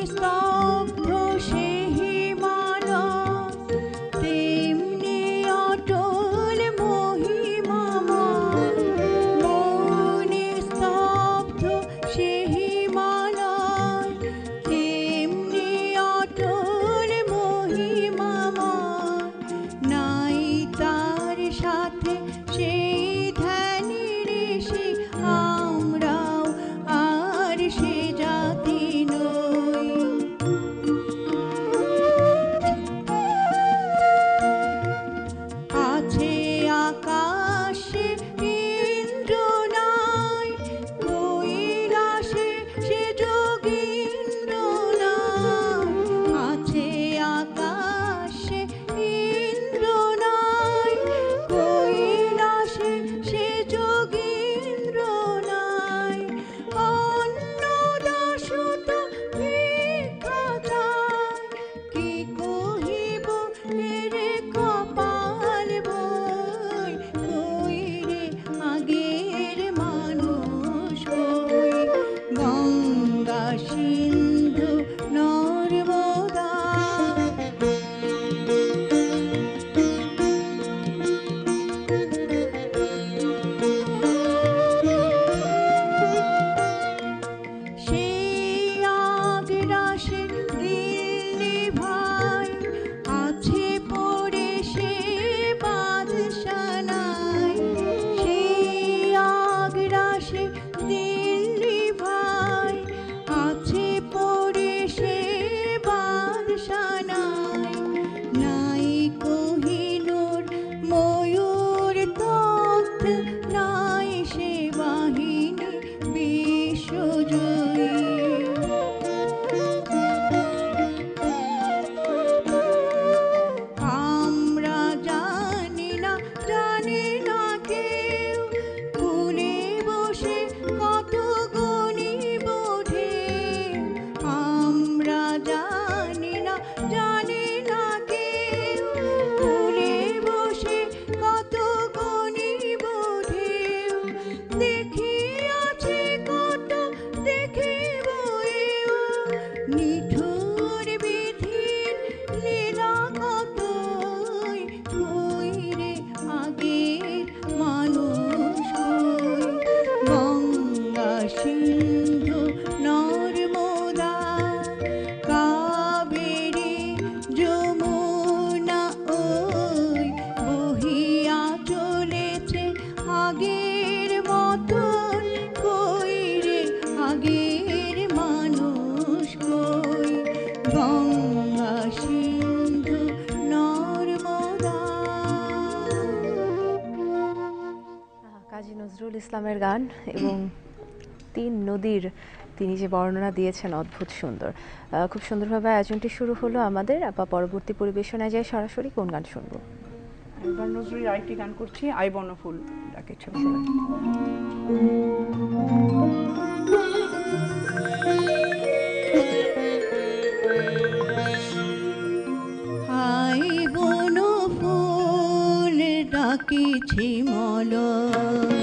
Cristo. সিন্ধু নর্মদা, কাবেরী যমুনা ওই বহিয়া চলেছে আগের মতন কই রে? আগের মানুষ কই? গঙ্গা সিন্ধু নর্মদা। কাজী নজরুল ইসলামের গান এবং তিন নদীর তিনি যে বর্ণনা দিয়েছেন অদ্ভুত সুন্দর। খুব সুন্দরভাবে আয়োজনটি শুরু হলো আমাদের আবার পরবর্তী পরিবেশনায় যায় সরাসরি কোন গান শুনব? নজরুল আরেকটি গান করছি আই বনফুল ডাকে ছবি আই বনফুল ডাকিছি মলয়।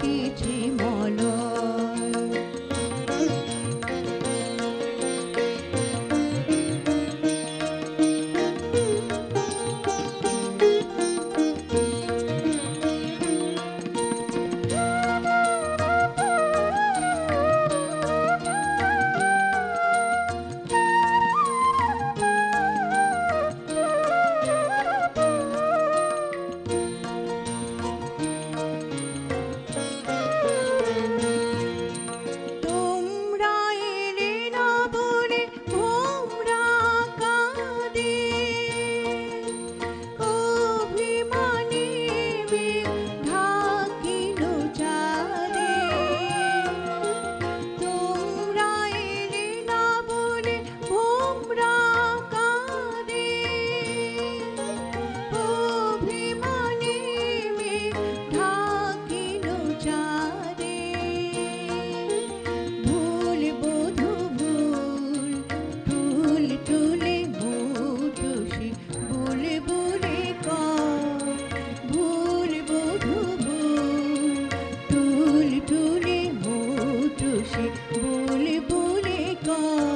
peaches. todo.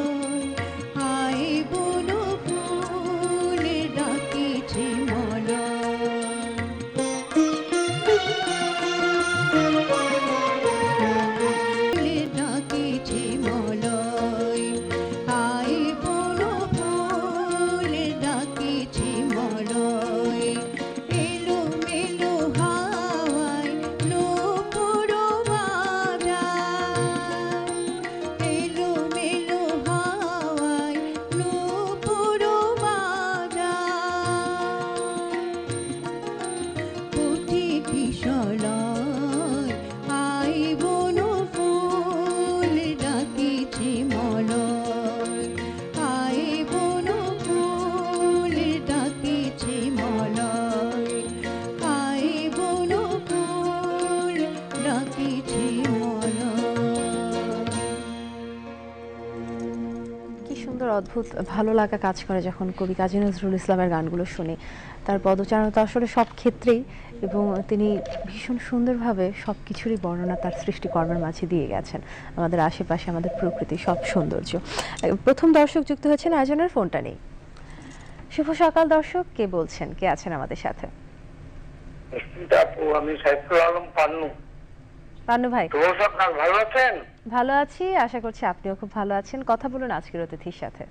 অদ্ভুত ভালো লাগা কাজ করে যখন কবি কাজী নজরুল ইসলামের গানগুলো শুনি। তার পদচারণা তো আসলে সব ক্ষেত্রেই এবং তিনি ভীষণ সুন্দরভাবে সব কিছুরই বর্ণনা তার সৃষ্টিকর্মের মাঝে দিয়ে গেছেন। আমাদের আশেপাশে, আমাদের প্রকৃতি সব সৌন্দর্য। প্রথম দর্শক যুক্ত হয়েছেন আয়োজনের ফোনটা নেই শুভ সকাল দর্শক, কে বলছেন? কে আছেন আমাদের সাথে? আমি সাইফুল আলম পান্নু। পান্নু ভাই। ভালো আছেন? ভালো আছি আশা করছি আপনিও খুব ভালো আছেন। কথা বলুন আজকের অতিথির সাথে।